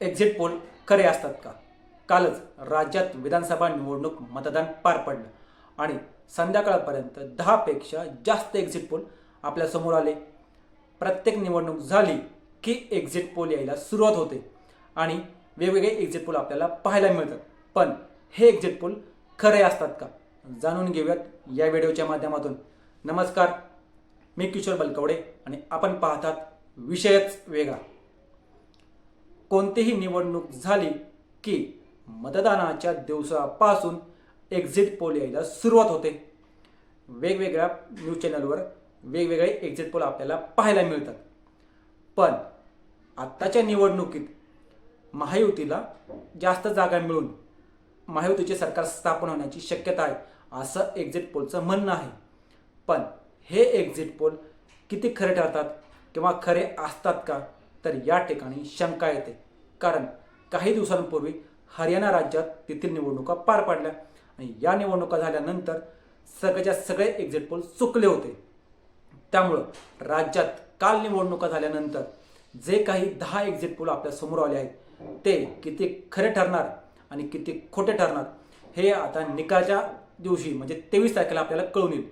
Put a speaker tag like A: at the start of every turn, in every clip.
A: Exit poll खरे असतात का? कालच राज्यात विधानसभा निवडणूक मतदान पार पडलं आणि संध्याकाळपर्यंत दहापेक्षा जास्त एक्झिट पोल आपल्यासमोर आले. प्रत्येक निवडणूक झाली की एक्झिट पोल यायला सुरुवात होते आणि वेगवेगळे एक्झिट पोल आपल्याला पाहायला मिळतात. पण हे एक्झिट पोल खरे असतात का? जाणून घेऊयात या व्हिडिओच्या माध्यमातून. नमस्कार मी किशोर बलकवडे आणि आपण पाहतात विषयच वेगळा. कोणतीही निवडणूक झाली की मतदानाच्या दिवसापासून एक्झिट पोल यायला सुरुवात होते. वेगवेगळ्या न्यूज चॅनलवर वेगवेगळे एक्झिट पोल आपल्याला पाहायला मिळतात. पण आत्ताच्या निवडणुकीत महायुतीला जास्त जागा मिळून महायुतीचे सरकार स्थापन होण्याची शक्यता आहे असं एक्झिट पोलचं म्हणणं आहे. पण हे एक्झिट पोल किती खरे ठरतात किंवा खरे असतात का तर या ठिकाणी शंका येते. कारण काही दिवसांपूर्वी हरियाणा राज्यात तेथील निवडणुका पार पडल्या. आणि या निवडणुका झाल्यानंतर सगळ्याच्या सगळे एक्झिट पोल चुकले होते. त्यामुळं राज्यात काल निवडणुका झाल्यानंतर जे काही दहा एक्झिट पोल आपल्यासमोर आले आहेत ते किती खरे ठरणार आणि किती खोटे ठरणार हे आता निकालच्या दिवशी म्हणजे तेवीस तारखेला आपल्याला कळून येईल.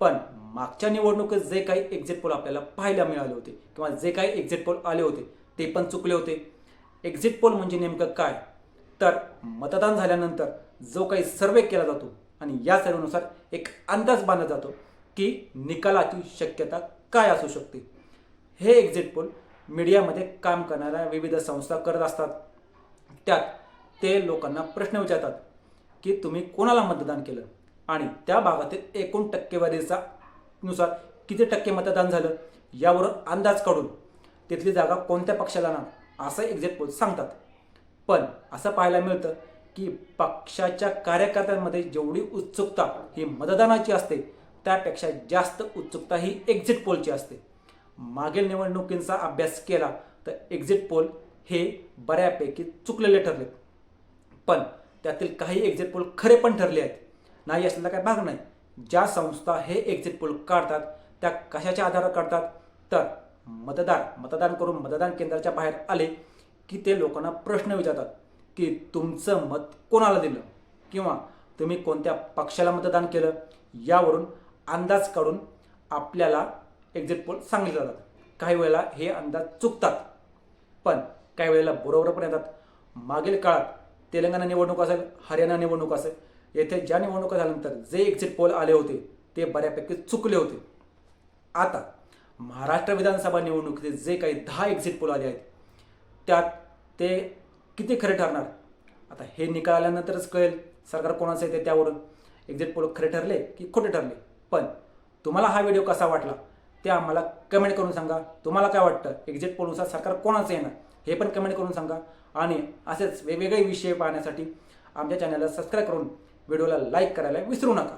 A: पण मागच्या निवडणुकीत जे काही एक्झिट पोल आपल्याला पाहायला मिळाले होते किंवा जे काही एक्झिट पोल आले होते ते पण चुकले होते. एक्झिट पोल म्हणजे नेमकं काय? तर मतदान झाल्यानंतर जो काही सर्वे केला जातो आणि या सर्वेनुसार एक अंदाज बांधला जातो की निकालाची शक्यता काय असू शकते. हे एक्झिट पोल मीडियामध्ये काम करणाऱ्या विविध संस्था करत असतात. त्यात ते लोकांना प्रश्न विचारतात की तुम्ही कोणाला मतदान केलं? आणि त्या भागातील एकूण टक्केवारीचा नुसार किती टक्के मतदान झालं? यावर अंदाज काढून तिथली जागा कोणत्या पक्षाला ना असं एक्झिट पोल सांगतात. पण असं पाहायला मिळतं की पक्षाच्या कार्यकर्त्यांमध्ये जेवढी उत्सुकता ही मतदानाची असते त्यापेक्षा जास्त उत्सुकता ही एक्झिट पोलची असते. मागील निवडणुकींचा अभ्यास केला तर एक्झिट पोल हे बऱ्यापैकी चुकलेले ठरले पण त्यातील काही एक्झिट पोल खरे पण ठरले आहेत. नाही असलेला काही भाग नाही. ज्या संस्था हे एक्झिट पोल काढतात त्या कशाच्या आधारावर काढतात? तर मतदार मतदान करून मतदान केंद्राच्या बाहेर आले की ते लोकांना प्रश्न विचारतात की तुमचं मत कोणाला दिलं? किंवा तुम्ही कोणत्या पक्षाला मतदान केलं? यावरून अंदाज काढून आपल्याला एक्झिट पोल सांगितले जातात. काही वेळेला हे अंदाज चुकतात पण काही वेळेला बरोबर पण येतात. मागील काळात तेलंगणा निवडणूक असेल हरियाणा निवडणूक असेल येथे ज्या निवडणुका झाल्यानंतर जे एक्झिट पोल आले होते ते बऱ्यापैकी चुकले होते. आता महाराष्ट्र विधानसभा निवडणुकीचे जे काही दहा एक्झिट पोल आले आहेत त्यात ते किती खरे ठरणार? आता हे निकाल आल्यानंतरच कळेल सरकार कोणाचं येते त्यावरून. एक्झिट पोल खरे ठरले की खोटे ठरले? पण तुम्हाला हा व्हिडिओ कसा वाटला ते आम्हाला कमेंट करून सांगा. तुम्हाला काय वाटतं? एक्झिट पोलनुसार सरकार कोणाचं येणार? हे पण कमेंट करून सांगा. आणि असेच वेगवेगळे विषय पाहण्यासाठी आमच्या चॅनलला सबस्क्राईब करून व्हिडिओला लाईक करायला विसरू नका.